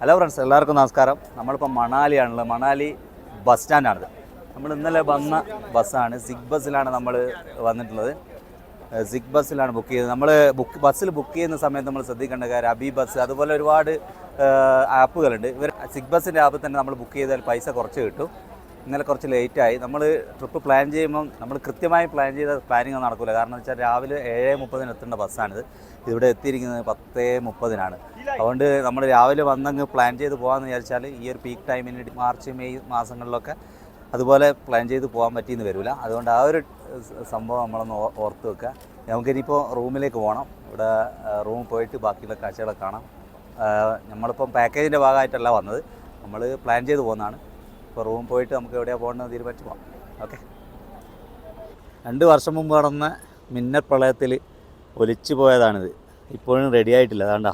Hello friends എല്ലാവർക്കും നമസ്കാരം. നമ്മളിപ്പോൾ മണാലിയാണുള്ളത്. മണാലി ബസ് സ്റ്റാൻഡാണിത്. നമ്മൾ ഇന്നലെ വന്ന ബസ്സാണ്. സിഗ് ബസ്സിലാണ് നമ്മൾ വന്നിട്ടുള്ളത്. സിഗ് ബസ്സിലാണ് ബുക്ക് ചെയ്തത്. നമ്മൾ ബുക്ക് ബസ്സിൽ ബുക്ക് ചെയ്യുന്ന സമയത്ത് നമ്മൾ ശ്രദ്ധിക്കേണ്ട കാര്യം അബി ബസ് അതുപോലെ ഒരുപാട് ആപ്പുകളുണ്ട് ഇവർ സിഗ് ബസ്സിന്റെ ആപ്പിൽ തന്നെ നമ്മൾ ബുക്ക് ചെയ്താൽ പൈസ കുറച്ച് കിട്ടും. ഇന്നലെ കുറച്ച് ലേറ്റായി നമ്മൾ ട്രിപ്പ് പ്ലാൻ ചെയ്യുമ്പം നമ്മൾ കൃത്യമായി പ്ലാൻ ചെയ്ത പ്ലാനിങ് ഒന്നും നടക്കില്ല കാരണം വെച്ചാൽ രാവിലെ ഏഴ് മുപ്പതിന് എത്തേണ്ട ബസ്സാണിത് ഇവിടെ എത്തിയിരിക്കുന്നത് പത്തേ മുപ്പതിനാണ്. അതുകൊണ്ട് നമ്മൾ രാവിലെ വന്നങ്ങ് പ്ലാൻ ചെയ്ത് പോകാമെന്ന് വിചാരിച്ചാൽ ഈ ഒരു പീക്ക് ടൈമിന് മാർച്ച് മെയ് മാസങ്ങളിലൊക്കെ അതുപോലെ പ്ലാൻ ചെയ്ത് പോകാൻ പറ്റിയെന്ന് വരില്ല അതുകൊണ്ട് ആ ഒരു സംഭവം നമ്മളൊന്ന് ഓർത്ത് വെക്കുക നമുക്കിനിയിപ്പോൾ റൂമിലേക്ക് പോകണം ഇവിടെ റൂമിൽ പോയിട്ട് ബാക്കിയുള്ള കാഴ്ചകളൊക്കെ കാണാം. നമ്മളിപ്പം പാക്കേജിന്റെ ഭാഗമായിട്ടല്ല വന്നത്. നമ്മൾ പ്ലാൻ ചെയ്ത് പോകുന്നതാണ് ഇപ്പോൾ റൂം പോയിട്ട് നമുക്ക് എവിടെയാണ് പോകേണ്ടത് തീരുമാനിച്ച് പോകാം ഓക്കെ. രണ്ട് വർഷം മുമ്പ് നടന്ന മിന്നൽ പ്രളയത്തിൽ ഒലിച്ചു പോയതാണിത്. ഇപ്പോഴും റെഡി ആയിട്ടില്ല. അതാണ്ടാ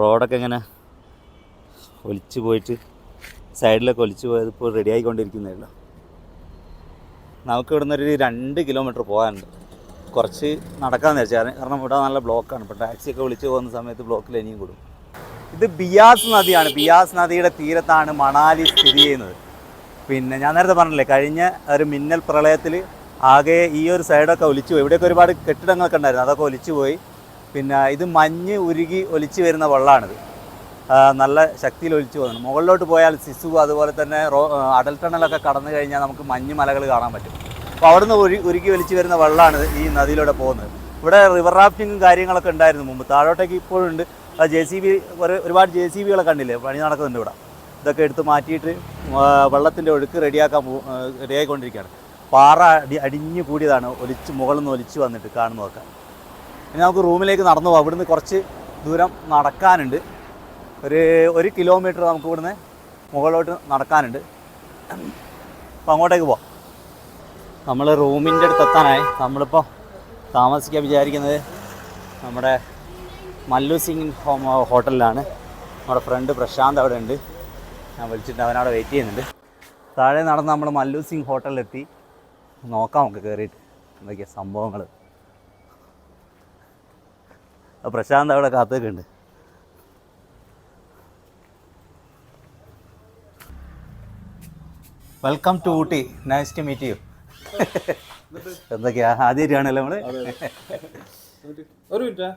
റോഡൊക്കെ ഇങ്ങനെ ഒലിച്ചു പോയിട്ട് സൈഡിലൊക്കെ ഒലിച്ചു പോയത് ഇപ്പോൾ റെഡി ആയിക്കൊണ്ടിരിക്കുന്നേ ഉള്ളൂ നമുക്ക് ഇവിടുന്ന് ഒരു രണ്ട് കിലോമീറ്റർ പോകാനുണ്ട്. കുറച്ച് നടക്കാമെന്ന് വെച്ചാൽ കാരണം ഇവിടെ നല്ല ബ്ലോക്കാണ് ഇപ്പോൾ ടാക്സിയൊക്കെ വിളിച്ച് പോകുന്ന സമയത്ത് ബ്ലോക്കിൽ ഇനിയും കൂടും. ഇത് ബിയാസ് നദിയാണ്. ബിയാസ് നദിയുടെ തീരത്താണ് മണാലി സ്ഥിതി ചെയ്യുന്നത്. പിന്നെ ഞാൻ നേരത്തെ പറഞ്ഞില്ലേ കഴിഞ്ഞ ഒരു മിന്നൽ പ്രളയത്തിൽ ആകെ ഈ ഒരു സൈഡൊക്കെ ഒലിച്ചു പോയി ഇവിടെയൊക്കെ ഒരുപാട് കെട്ടിടങ്ങളൊക്കെ ഉണ്ടായിരുന്നു അതൊക്കെ ഒലിച്ചു പോയി പിന്നെ ഇത് മഞ്ഞ് ഉരുകി ഒലിച്ചു വരുന്ന വെള്ളമാണിത് നല്ല ശക്തിയിൽ ഒലിച്ചു പോകുന്നു മുകളിലോട്ട് പോയാൽ സിസു അതുപോലെ തന്നെ റോ അടൽ ടണലൊക്കെ കടന്നു കഴിഞ്ഞാൽ നമുക്ക് മഞ്ഞ് മലകൾ കാണാൻ പറ്റും. അപ്പോൾ അവിടുന്ന് ഉരു ഉരുക്കി ഒലിച്ചു വരുന്ന വെള്ളമാണ് ഈ നദിയിലൂടെ പോകുന്നത്. ഇവിടെ റിവർ റാഫ്റ്റിങ്ങും കാര്യങ്ങളൊക്കെ ഉണ്ടായിരുന്നു മുമ്പ്. താഴോട്ടേക്ക് ഇപ്പോഴും ഉണ്ട് ജെ സി ബി ഒരുപാട് ജെ സി ബികളൊക്കെ കണ്ടില്ലേ? പണി നടക്കുന്നുണ്ട് ഇവിടെ. ഇതൊക്കെ എടുത്ത് മാറ്റിയിട്ട് വെള്ളത്തിന്റെ ഒഴുക്ക് റെഡിയാക്കാൻ റെഡിയായിക്കൊണ്ടിരിക്കുകയാണ്. പാറ അടി അടിഞ്ഞു കൂടിയതാണ് ഒലിച്ച് മുകളിൽ നിന്ന് ഒലിച്ച് വന്നിട്ട് കാണുന്നതൊക്കെ. ഇനി നമുക്ക് റൂമിലേക്ക് നടന്നു പോകാം ഇവിടുന്ന് കുറച്ച് ദൂരം നടക്കാനുണ്ട്. ഒരു ഒരു കിലോമീറ്റർ നമുക്ക് ഇവിടുന്ന് മുകളിലോട്ട് നടക്കാനുണ്ട്. അപ്പോൾ അങ്ങോട്ടേക്ക് പോവാം. നമ്മൾ റൂമിന്റെ അടുത്ത് എത്താനായി. നമ്മളിപ്പോൾ താമസിക്കാൻ വിചാരിക്കുന്നത് നമ്മുടെ മല്ലു സിംഗ് ഹോട്ടലിലാണ്. നമ്മുടെ ഫ്രണ്ട് പ്രശാന്ത് അവിടെ ഉണ്ട്. ഞാൻ വിളിച്ചിട്ട് അവനവിടെ വെയിറ്റ് ചെയ്യുന്നുണ്ട്. താഴെ നടന്ന് നമ്മൾ മല്ലു സിംഗ് ഹോട്ടലിലെത്തി നോക്കാം നമുക്ക് കയറിയിട്ട് എന്തൊക്കെയാ സംഭവങ്ങൾ പ്രശാന്ത് അവിടെ കാത്തുനിൽക്കുന്നുണ്ട് welcome to Ooty. Nice to meet you എന്തൊക്കെയാ? ആദ്യമായിട്ടാണല്ലോ നമ്മൾ? ഒരു മിനിറ്റ്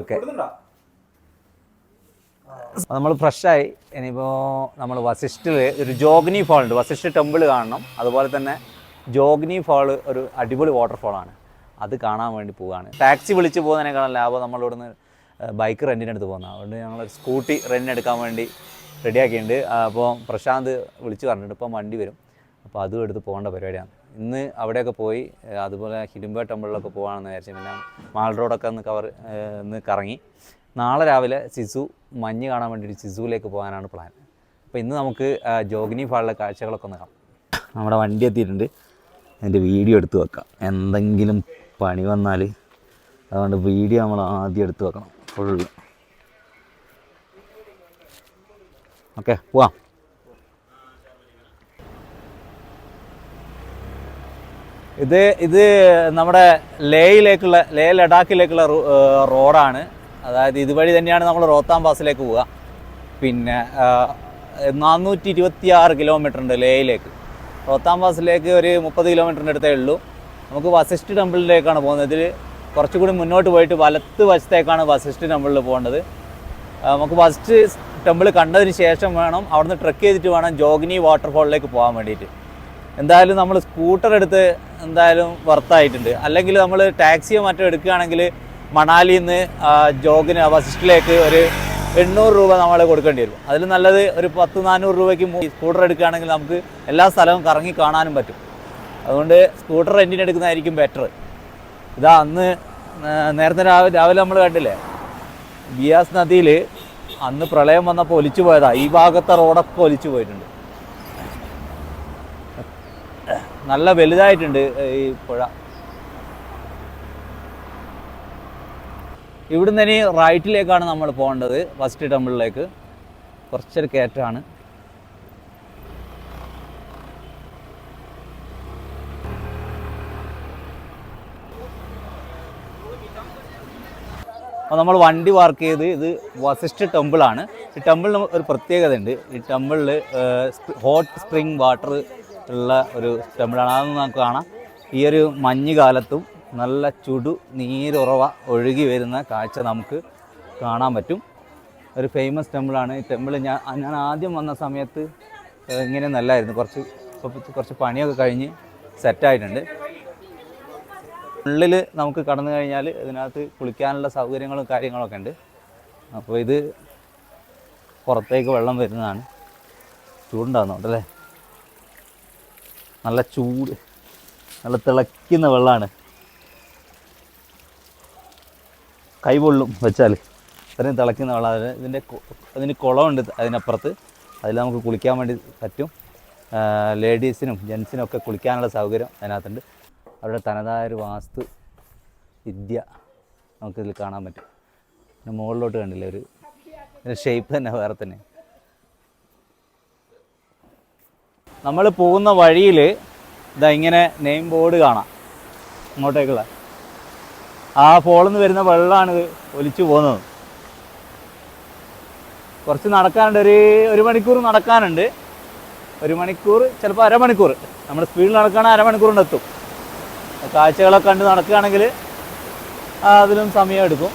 ഓക്കെ നമ്മൾ ഫ്രഷായി. ഇനിയിപ്പോൾ നമ്മൾ വസിഷ്ഠിൽ ഒരു ജോഗ്നി ഫാൾ ഉണ്ട്. വസിഷ്ഠ ടെമ്പിൾ കാണണം. അതുപോലെ തന്നെ ജോഗ്നി ഫാൾ ഒരു അടിപൊളി വാട്ടർഫോളാണ് അത് കാണാൻ വേണ്ടി പോവുകയാണ് ടാക്സി വിളിച്ച് പോകുന്നതിനേക്കാളും ലാഭം നമ്മളിവിടുന്ന് ബൈക്ക് റെന്റിനെടുത്ത് പോകുന്നത് അതുകൊണ്ട് ഞങ്ങൾ സ്കൂട്ടി റെന്റിനെടുക്കാൻ വേണ്ടി റെഡിയാക്കിയിട്ടുണ്ട് അപ്പോൾ പ്രശാന്ത് വിളിച്ച് പറഞ്ഞിട്ടുണ്ട്. ഇപ്പം വണ്ടി വരും. അപ്പോൾ അതും എടുത്ത് പോകേണ്ട പരിപാടിയാണ്. ഇന്ന് അവിടെയൊക്കെ പോയി അതുപോലെ ഹിഡുംബ ടെമ്പിളിലൊക്കെ പോകാമെന്ന് വിചാരിച്ചു പിന്നെ മാൾ റോഡൊക്കെ ഒന്ന് കവർ ഒന്ന് കറങ്ങി. നാളെ രാവിലെ സിസു മഞ്ഞ് കാണാൻ വേണ്ടിയിട്ട് സിസുവിലേക്ക് പോകാനാണ് പ്ലാൻ അപ്പോൾ ഇന്ന് നമുക്ക് ജോഗിനി ഫാളിലെ കാഴ്ചകളൊക്കെ ഒന്ന് കാണാം. നമ്മുടെ വണ്ടി എത്തിയിട്ടുണ്ട്. അതിന്റെ വീഡിയോ എടുത്ത് വെക്കാം. എന്തെങ്കിലും പണി വന്നാൽ അതുകൊണ്ട് വീഡിയോ നമ്മൾ ആദ്യം എടുത്ത് വെക്കണം. ഫുള്ള് ഓക്കെ പോവാം. ഇത് ഇത് നമ്മുടെ ലേയിലേക്കുള്ള ലേ ലഡാക്കിലേക്കുള്ള റോഡാണ്. അതായത് ഇതുവഴി തന്നെയാണ് നമ്മൾ റോത്താം പാസിലേക്ക് പോവുക. പിന്നെ നാനൂറ്റി ഇരുപത്തി ആറ് കിലോമീറ്റർ ഉണ്ട് ലേയിലേക്ക് റോത്താം പാസിലേക്ക് ഒരു മുപ്പത് കിലോമീറ്ററിന്റെ അടുത്തേ ഉള്ളൂ. നമുക്ക് വസിഷ്ഠ ടെമ്പിളിലേക്കാണ് പോകുന്നത്. ഇതിൽ കുറച്ചുകൂടി മുന്നോട്ട് പോയിട്ട് വലത്ത് വശത്തേക്കാണ് വസിഷ്ഠ ടെമ്പിളിൽ പോകേണ്ടത്. നമുക്ക് ഫസ്റ്റ് ടെമ്പിൾ കണ്ടതിന് ശേഷം വേണം അവിടുന്ന് ട്രക്ക് ചെയ്തിട്ട് വേണം ജോഗിനി വാട്ടർഫോളിലേക്ക് പോകാൻ വേണ്ടിയിട്ട്. എന്തായാലും നമ്മൾ സ്കൂട്ടർ എടുത്ത് എന്തായാലും വർത്തായിട്ടുണ്ട് അല്ലെങ്കിൽ നമ്മൾ ടാക്സിയോ മറ്റോ എടുക്കുകയാണെങ്കിൽ മണാലിയിൽ നിന്ന് ജോഗിന് വസിഷ്ഠിലേക്ക് ഒരു എണ്ണൂറ് രൂപ നമ്മൾ കൊടുക്കേണ്ടി വരും. അതിൽ നല്ലത് ഒരു പത്ത് നാനൂറ് രൂപയ്ക്ക് സ്കൂട്ടർ എടുക്കുകയാണെങ്കിൽ നമുക്ക് എല്ലാ സ്ഥലവും കറങ്ങി കാണാനും പറ്റും. അതുകൊണ്ട് സ്കൂട്ടർ റെന്റിന് എടുക്കുന്നതായിരിക്കും ബെറ്റർ ഇതാ അന്ന് നേരത്തെ രാവിലെ രാവിലെ നമ്മൾ കണ്ടില്ലേ? ബിയാസ് നദിയിൽ അന്ന് പ്രളയം വന്നപ്പോൾ ഒലിച്ചു പോയതാ. ഈ ഭാഗത്തെ റോഡൊക്കെ ഒലിച്ചു പോയിട്ടുണ്ട്. നല്ല വലുതായിട്ടുണ്ട് ഈ പുഴ. ഇവിടുന്ന് ഇനി റൈറ്റിലേക്കാണ് നമ്മൾ പോകേണ്ടത് ഫസ്റ്റ് ടെമ്പിളിലേക്ക് കുറച്ചൊരു കയറ്റമാണ്. അപ്പോൾ നമ്മൾ വണ്ടി പാർക്ക് ചെയ്ത് ഇത് വസിഷ്ഠ ടെമ്പിളാണ് ഈ ടെമ്പിളിന് ഒരു പ്രത്യേകത ഉണ്ട് ഈ ടെമ്പിളിൽ ഹോട്ട് സ്പ്രിംഗ് വാട്ടർ ഉള്ള ഒരു ടെമ്പിളാണ് അതൊന്നും നമുക്ക് കാണാം. ഈ ഒരു മഞ്ഞ് കാലത്തും നല്ല ചുടു നീരുറവ ഒഴുകി വരുന്ന കാഴ്ച നമുക്ക് കാണാൻ പറ്റും. ഒരു ഫേമസ് ടെമ്പിളാണ് ഈ ടെമ്പിൾ ഞാൻ ഞാൻ ആദ്യം വന്ന സമയത്ത് ഇങ്ങനെ നല്ലായിരുന്നു. കുറച്ച് കുറച്ച് പണിയൊക്കെ കഴിഞ്ഞ് സെറ്റായിട്ടുണ്ട് ഉള്ളിൽ നമുക്ക് കടന്നു കഴിഞ്ഞാൽ ഇതിനകത്ത് കുളിക്കാനുള്ള സൗകര്യങ്ങളും കാര്യങ്ങളൊക്കെ ഉണ്ട്. അപ്പോൾ ഇത് പുറത്തേക്ക് വെള്ളം വരുന്നതാണ്. ചൂടുണ്ടാകുന്നുണ്ടല്ലേ നല്ല ചൂട് നല്ല തിളയ്ക്കുന്ന വെള്ളമാണ്. കൈ പൊള്ളും വെച്ചാൽ ഇത്രയും തിളയ്ക്കുന്ന വെള്ളം അതിൽ ഇതിന്റെ അതിന് കുളമുണ്ട് അതിനപ്പുറത്ത്. അതിൽ നമുക്ക് കുളിക്കാൻ വേണ്ടി പറ്റും. ലേഡീസിനും ജെൻസിനും ഒക്കെ കുളിക്കാനുള്ള സൗകര്യം അതിനകത്തുണ്ട്. അവരുടെ തനതായ ഒരു വാസ്തു വിദ്യ നമുക്കിതിൽ കാണാൻ പറ്റും. പിന്നെ മുകളിലോട്ട് കണ്ടില്ലേ ഒരു ഷേപ്പ് തന്നെ വേറെ തന്നെ. നമ്മൾ പോകുന്ന വഴിയിൽ ഇതാ ഇങ്ങനെ നെയിം ബോർഡ് കാണാം. അങ്ങോട്ടേക്കുള്ള ആ ഫോളിൽ നിന്ന് വരുന്ന വെള്ളമാണ് ഒലിച്ചു പോകുന്നത്. കുറച്ച് നടക്കാനുണ്ട്. ഒരു ഒരു മണിക്കൂർ നടക്കാനുണ്ട്. ഒരു മണിക്കൂർ ചിലപ്പോൾ അരമണിക്കൂർ. നമ്മൾ സ്പീഡിൽ നടക്കുകയാണെങ്കിൽ അരമണിക്കൂർ കൊണ്ട് എത്തും കാഴ്ചകളൊക്കെ കണ്ട് നടക്കുകയാണെങ്കിൽ അതിലും സമയം എടുക്കും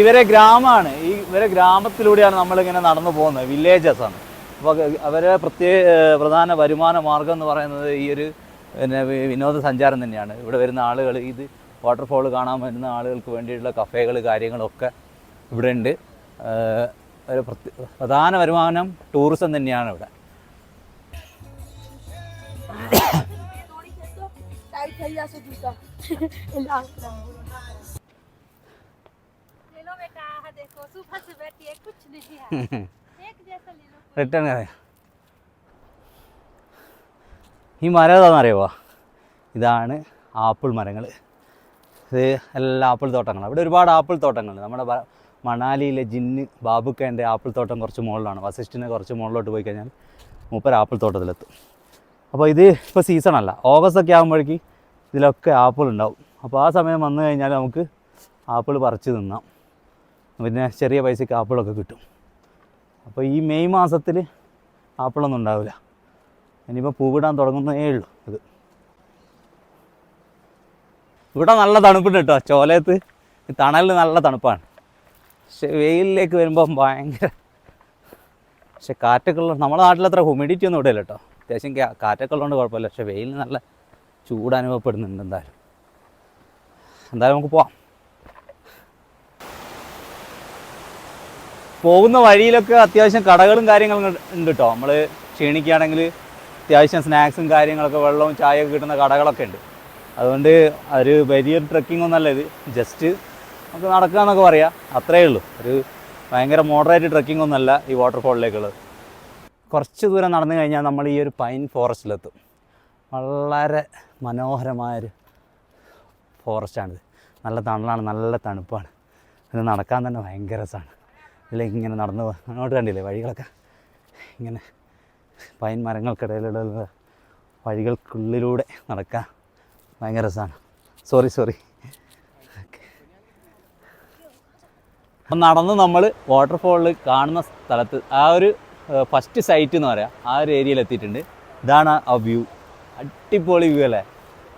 ഇവരെ ഗ്രാമമാണ്. ഈ ഇവരെ ഗ്രാമത്തിലൂടെയാണ് നമ്മളിങ്ങനെ നടന്നു പോകുന്നത്. വില്ലേജസാണ് അപ്പോൾ അവരെ പ്രത്യേക പ്രധാന വരുമാന മാർഗം എന്ന് പറയുന്നത് ഈ ഒരു പിന്നെ വിനോദസഞ്ചാരം തന്നെയാണ്. ഇവിടെ വരുന്ന ആളുകൾ ഇത് വാട്ടർഫോൾ കാണാൻ വരുന്ന ആളുകൾക്ക് വേണ്ടിയിട്ടുള്ള കഫേകൾ കാര്യങ്ങളൊക്കെ ഇവിടെ ഉണ്ട് ഒരു പ്രധാന വരുമാനം ടൂറിസം തന്നെയാണ് ഇവിടെ. ഈ മരം ഏതാണെന്നറിയുമോ ഇതാണ് ആപ്പിൾ മരങ്ങൾ. ഇത് എല്ലാ ആപ്പിൾ തോട്ടങ്ങളാണ് ഇവിടെ ഒരുപാട് ആപ്പിൾ തോട്ടങ്ങളുണ്ട് നമ്മുടെ മണാലിയിലെ ജിന്ന് ബാബുക്കേന്റെ ആപ്പിൾ തോട്ടം കുറച്ച് മുകളിലാണ്. വസിഷ്ഠിന് കുറച്ച് മുകളിലോട്ട് പോയി കഴിഞ്ഞാൽ മൂപ്പർ ആപ്പിൾ തോട്ടത്തിലെത്തും അപ്പോൾ ഇത് ഇപ്പോൾ സീസണല്ല ഓഗസ്റ്റ് ഒക്കെ ആകുമ്പോഴേക്ക് ഇതിലൊക്കെ ആപ്പിൾ ഉണ്ടാവും അപ്പോൾ ആ സമയം വന്നു കഴിഞ്ഞാൽ നമുക്ക് ആപ്പിൾ പറിച്ച് തിന്നാം. പിന്നെ ചെറിയ പൈസയ്ക്ക് ആപ്പിളൊക്കെ കിട്ടും. അപ്പോൾ ഈ മെയ് മാസത്തിൽ ആപ്പിളൊന്നും ഉണ്ടാവില്ല. ഇനിയിപ്പോൾ പൂവിടാൻ തുടങ്ങുന്നേ ഉള്ളൂ ഇത്. ഇവിടെ നല്ല തണുപ്പുണ്ട് കേട്ടോ ചോലയത്ത്. തണലിൽ നല്ല തണുപ്പാണ്. പക്ഷെ വെയിലിലേക്ക് വരുമ്പോൾ ഭയങ്കര പക്ഷെ കാറ്റൊക്കെ ഉള്ള നമ്മുടെ നാട്ടിലത്ര ഹ്യൂമിഡിറ്റി ഒന്നും ഇവിടെ ഇല്ല കേട്ടോ. അത്യാവശ്യം കാറ്റൊക്കെ ഉള്ളതുകൊണ്ട് കുഴപ്പമില്ല. പക്ഷെ വെയിലിന് നല്ല ചൂട് അനുഭവപ്പെടുന്നുണ്ട് എന്തായാലും. എന്തായാലും നമുക്ക് പോവാം. പോകുന്ന വഴിയിലൊക്കെ അത്യാവശ്യം കടകളും കാര്യങ്ങളും ഉണ്ട് കേട്ടോ. നമ്മൾ ക്ഷീണിക്കുകയാണെങ്കിൽ അത്യാവശ്യം സ്നാക്സും കാര്യങ്ങളൊക്കെ വെള്ളവും ചായയൊക്കെ കിട്ടുന്ന കടകളൊക്കെ ഉണ്ട്. അതുകൊണ്ട് ഒരു വലിയൊരു ട്രക്കിംഗ് ഒന്നല്ല ഇത്. ജസ്റ്റ് നമുക്ക് നടക്കുക എന്നൊക്കെ പറയാം. അത്രയേ ഉള്ളൂ. ഒരു ഭയങ്കര മോഡറേറ്റ് ട്രക്കിംഗ് ഒന്നല്ല ഈ വാട്ടർഫോളിലേക്കുള്ളത് കുറച്ച് ദൂരം നടന്നു കഴിഞ്ഞാൽ നമ്മൾ ഈ ഒരു പൈൻ ഫോറസ്റ്റിലെത്തും വളരെ മനോഹരമായൊരു ഫോറസ്റ്റാണിത് നല്ല തണലാണ് നല്ല തണുപ്പാണ്. ഇത് നടക്കാൻ തന്നെ ഭയങ്കര രസമാണ്. ഇതിലേക്ക് ഇങ്ങനെ നടന്നു അങ്ങോട്ട് കണ്ടില്ലേ വഴികളൊക്കെ? ഇങ്ങനെ പൈൻ മരങ്ങൾക്കിടയിലുള്ള വഴികൾക്കുള്ളിലൂടെ നടക്കാൻ ഭയങ്കര രസമാണ് സോറി സോറി അപ്പം നടന്ന് നമ്മൾ വാട്ടർഫോളിൽ കാണുന്ന സ്ഥലത്ത് ആ ഒരു ഫസ്റ്റ് സൈറ്റ് എന്ന് പറയാം. ആ ഒരു ഏരിയയിൽ എത്തിയിട്ടുണ്ട്. ഇതാണ് ആ വ്യൂ അടിപൊളി വ്യൂ അല്ലേ?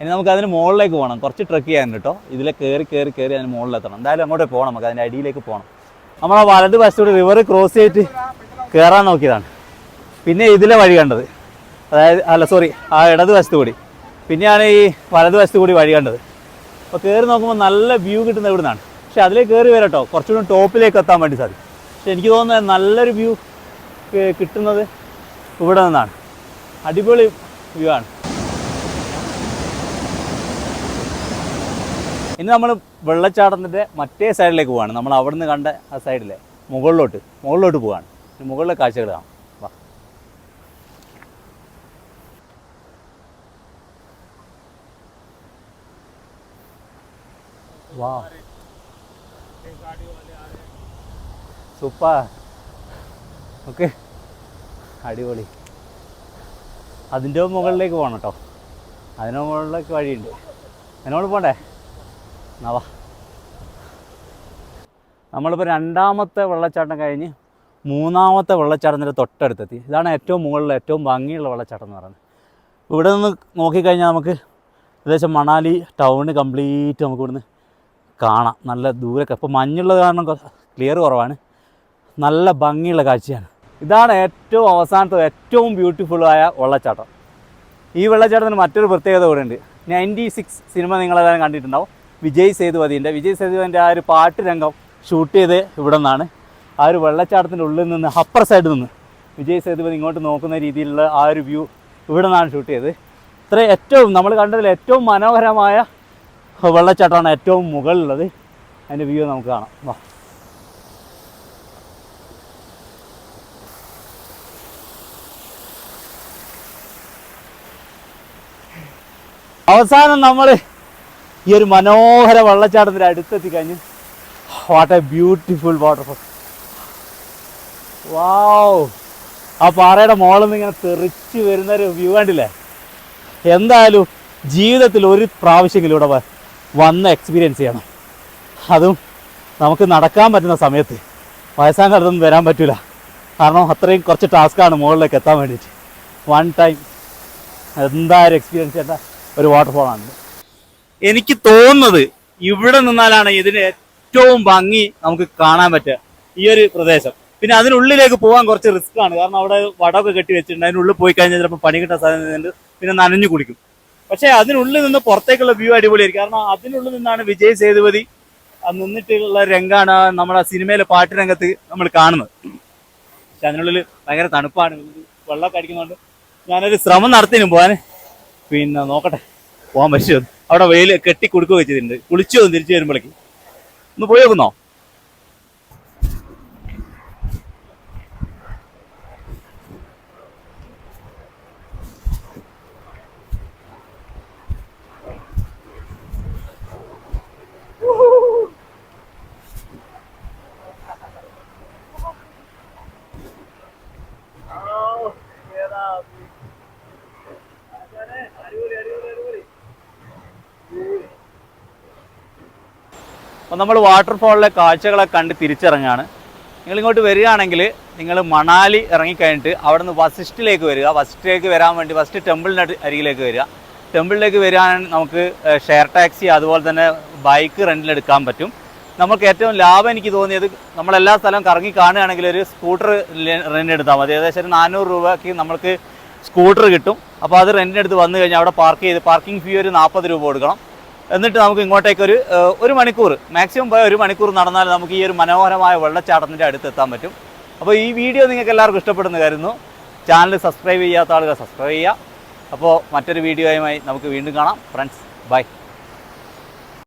ഇനി നമുക്ക് അതിന് മുകളിലേക്ക് പോകണം കുറച്ച് ട്രക്ക് ചെയ്യാൻ കേട്ടോ ഇതിൽ കയറി കയറി കയറി അതിന് മുകളിലെത്തണം. എന്തായാലും അങ്ങോട്ട് പോകണം നമുക്ക്. അതിന്റെ അടിയിലേക്ക് പോകണം നമ്മൾ ആ വലത് വശത്തോട് റിവർ ക്രോസ് ചെയ്തിട്ട് കയറാൻ നോക്കിയതാണ്. പിന്നെ ഇതിലെ വഴി കണ്ടത്. അതായത് അല്ല സോറി ആ ഇടത് വശത്ത് കൂടി. പിന്നെയാണ് ഈ വലതുവശത്ത് കൂടി വഴി കണ്ടത്. അപ്പോൾ കയറി നോക്കുമ്പോൾ നല്ല വ്യൂ കിട്ടുന്ന ഇവിടെ നിന്നാണ് പക്ഷെ അതിലേക്ക് കയറി വരട്ടോ കുറച്ചുകൂടി ടോപ്പിലേക്ക് എത്താൻ വേണ്ടി സാധിക്കും. പക്ഷെ എനിക്ക് തോന്നുന്നത് നല്ലൊരു വ്യൂ കിട്ടുന്നത് ഇവിടെ നിന്നാണ്. അടിപൊളി വ്യൂ ആണ്. ഇനി നമ്മൾ വെള്ളച്ചാട്ടത്തിന്റെ മറ്റേ സൈഡിലേക്ക് പോവാണ്. നമ്മൾ അവിടെ നിന്ന് കണ്ട ആ സൈഡിലെ മുകളിലോട്ട് മുകളിലോട്ട് പോവാണ്. മുകളിലെ കാഴ്ചകൾ കാണാം. വാ സൂപ്പർ ഓക്കെ അടിപൊളി. അതിന്റെ മുകളിലേക്ക് പോകണം കേട്ടോ. അതിന്റെ മുകളിലേക്ക് വഴിയുണ്ട്. എന്നോട് പോണ്ടേ? നവാ നമ്മളിപ്പോൾ രണ്ടാമത്തെ വെള്ളച്ചാട്ടം കഴിഞ്ഞ് മൂന്നാമത്തെ വെള്ളച്ചാട്ടത്തിന്റെ തൊട്ടടുത്തെത്തി. ഇതാണ് ഏറ്റവും മുകളിൽ ഏറ്റവും ഭംഗിയുള്ള വെള്ളച്ചാട്ടം എന്ന് പറയുന്നത്. ഇവിടെ നിന്ന് നോക്കിക്കഴിഞ്ഞാൽ നമുക്ക് ഏകദേശം മണാലി ടൗണ് കംപ്ലീറ്റ് നമുക്ക് ഇവിടുന്ന് കാണാം. നല്ല ദൂരൊക്കെ. ഇപ്പോൾ മഞ്ഞുള്ളത് കാരണം ക്ലിയർ കുറവാണ്. നല്ല ഭംഗിയുള്ള കാഴ്ചയാണ്. ഇതാണ് ഏറ്റവും അവസാനത്തെ ഏറ്റവും ബ്യൂട്ടിഫുള്ളായ വെള്ളച്ചാട്ടം. ഈ വെള്ളച്ചാട്ടത്തിന് മറ്റൊരു പ്രത്യേകത കൂടെ ഉണ്ട്. നയന്റി സിക്സ് സിനിമ നിങ്ങളെല്ലാവരും കണ്ടിട്ടുണ്ടാവും. വിജയ് സേതുപതിന്റെ വിജയ് സേതുപതിന്റെ ആ ഒരു പാട്ട് രംഗം ഷൂട്ട് ചെയ്ത് ഇവിടെ നിന്നാണ്. ആ ഒരു വെള്ളച്ചാട്ടത്തിന്റെ ഉള്ളിൽ നിന്ന് അപ്പർ സൈഡിൽ നിന്ന് വിജയ് സേതുപതി ഇങ്ങോട്ട് നോക്കുന്ന രീതിയിലുള്ള ആ ഒരു വ്യൂ ഇവിടെ നിന്നാണ് ഷൂട്ട് ചെയ്തത്. ഇത്ര ഏറ്റവും നമ്മൾ കണ്ടതിൽ ഏറ്റവും മനോഹരമായ വെള്ളച്ചാട്ടമാണ് ഏറ്റവും മുകളിലുള്ളത്. അതിന്റെ വ്യൂ നമുക്ക് കാണാം. വാ. അവസാനം നമ്മൾ ഈ ഒരു മനോഹര വെള്ളച്ചാട്ടത്തിന്റെ അടുത്തെത്തി കഴിഞ്ഞ് what a beautiful waterfall wow ആ പാറയുടെ മുകളിൽ നിന്ന് ഇങ്ങനെ തെറിച്ച് വരുന്നൊരു വ്യൂ കണ്ടില്ലേ? എന്തായാലും ജീവിതത്തിൽ ഒരു പ്രാവശ്യമെങ്കിലും ഇവിടെ വന്ന് എക്സ്പീരിയൻസ് ചെയ്യണം. അതും നമുക്ക് നടക്കാൻ പറ്റുന്ന സമയത്ത്. വയസ്സാൻ കാലത്തൊന്നും വരാൻ പറ്റില്ല കാരണം അത്രയും കുറച്ച് ടാസ്ക്കാണ് മുകളിലേക്ക് എത്താൻ വേണ്ടിയിട്ട്. വൺ ടൈം എന്തായാലും എക്സ്പീരിയൻസ് ചെയ്യേണ്ട ഒരു വാട്ടർഫോളാണ് എനിക്ക് തോന്നുന്നത് ഇവിടെ നിന്നാലാണ് ഇതിന് ഏറ്റവും ഭംഗി നമുക്ക് കാണാൻ പറ്റുക. ഈ ഒരു പ്രദേശം. പിന്നെ അതിനുള്ളിലേക്ക് പോകാൻ കുറച്ച് റിസ്ക് ആണ്. കാരണം അവിടെ വടമൊക്കെ കെട്ടി വെച്ചിട്ടുണ്ട്. അതിനുള്ളിൽ പോയി കഴിഞ്ഞാൽ ചിലപ്പോൾ പണി കിട്ടാൻ സാധ്യതയുണ്ട്. പിന്നെ നനഞ്ഞു കുടിക്കും പക്ഷേ അതിനുള്ളിൽ നിന്ന് പുറത്തേക്കുള്ള വ്യൂ അടിപൊളിയായിരിക്കും. കാരണം അതിനുള്ളിൽ നിന്നാണ് വിജയ് സേതുപതി നിന്നിട്ടുള്ള രംഗാണ് നമ്മുടെ സിനിമയിലെ പാട്ട് രംഗത്ത് നമ്മൾ കാണുന്നത്. പക്ഷെ അതിനുള്ളിൽ ഭയങ്കര തണുപ്പാണ്. വെള്ളമൊക്കെ അടിക്കുന്നുണ്ട് ഞാനൊരു ശ്രമം നടത്തിനും പോകാൻ പിന്നെ നോക്കട്ടെ പോകാൻ പറ്റുമോ? അവിടെ വെയിൽ കെട്ടി കൊടുക്കുകയൊക്കെ ചെയ്തിട്ടുണ്ട്. കുളിച്ചു തിരിച്ചു വരുമ്പോഴേക്ക്. ഒന്ന് പോയി നോക്കുന്നോ? അപ്പോൾ നമ്മൾ വാട്ടർഫോളിലെ കാഴ്ചകളെ കണ്ട് തിരിച്ചിറങ്ങുകയാണ് നിങ്ങൾ ഇങ്ങോട്ട് വരികയാണെങ്കിൽ നിങ്ങൾ മണാലി ഇറങ്ങിക്കഴിഞ്ഞിട്ട് അവിടെ നിന്ന് വസിഷ്ഠിലേക്ക് വരിക. വസിഷ്ഠിലേക്ക് വരാൻ വേണ്ടി ഫസ്റ്റ് ടെമ്പിളിന്റെ അരികിലേക്ക് വരിക. ടെമ്പിളിലേക്ക് വരാൻ നമുക്ക് ഷെയർ ടാക്സി അതുപോലെ തന്നെ ബൈക്ക് റെന്റിലെടുക്കാൻ പറ്റും. നമുക്ക് ഏറ്റവും ലാഭം എനിക്ക് തോന്നിയത് നമ്മളെല്ലാ സ്ഥലവും കറങ്ങി കാണുകയാണെങ്കിൽ ഒരു സ്കൂട്ടർ റെന്റ് എടുത്താൽ മതി. ഏകദേശം ഒരു നാനൂറ് രൂപയ്ക്ക് നമുക്ക് സ്കൂട്ടർ കിട്ടും. അപ്പോൾ അത് റെന്റിനെടുത്ത് വന്നു കഴിഞ്ഞാൽ അവിടെ പാർക്ക് ചെയ്ത് പാർക്കിംഗ് ഫീ ഒരു നാൽപ്പത് രൂപ കൊടുക്കണം. എന്നിട്ട് നമുക്ക് ഇങ്ങോട്ടേക്ക് ഒരു ഒരു മണിക്കൂർ മാക്സിമം പോയ ഒരു മണിക്കൂർ നടന്നാൽ നമുക്ക് ഈ ഒരു മനോഹരമായ വെള്ളച്ചാട്ടത്തിന്റെ അടുത്ത് എത്താൻ പറ്റും. അപ്പോൾ ഈ വീഡിയോ നിങ്ങൾക്ക് എല്ലാവർക്കും ഇഷ്ടപ്പെടുന്നു കരുതുന്നു. ചാനൽ സബ്സ്ക്രൈബ് ചെയ്യാത്ത ആളുകൾ സബ്സ്ക്രൈബ് ചെയ്യുക. അപ്പോൾ മറ്റൊരു വീഡിയോയുമായി നമുക്ക് വീണ്ടും കാണാം. Friends bye.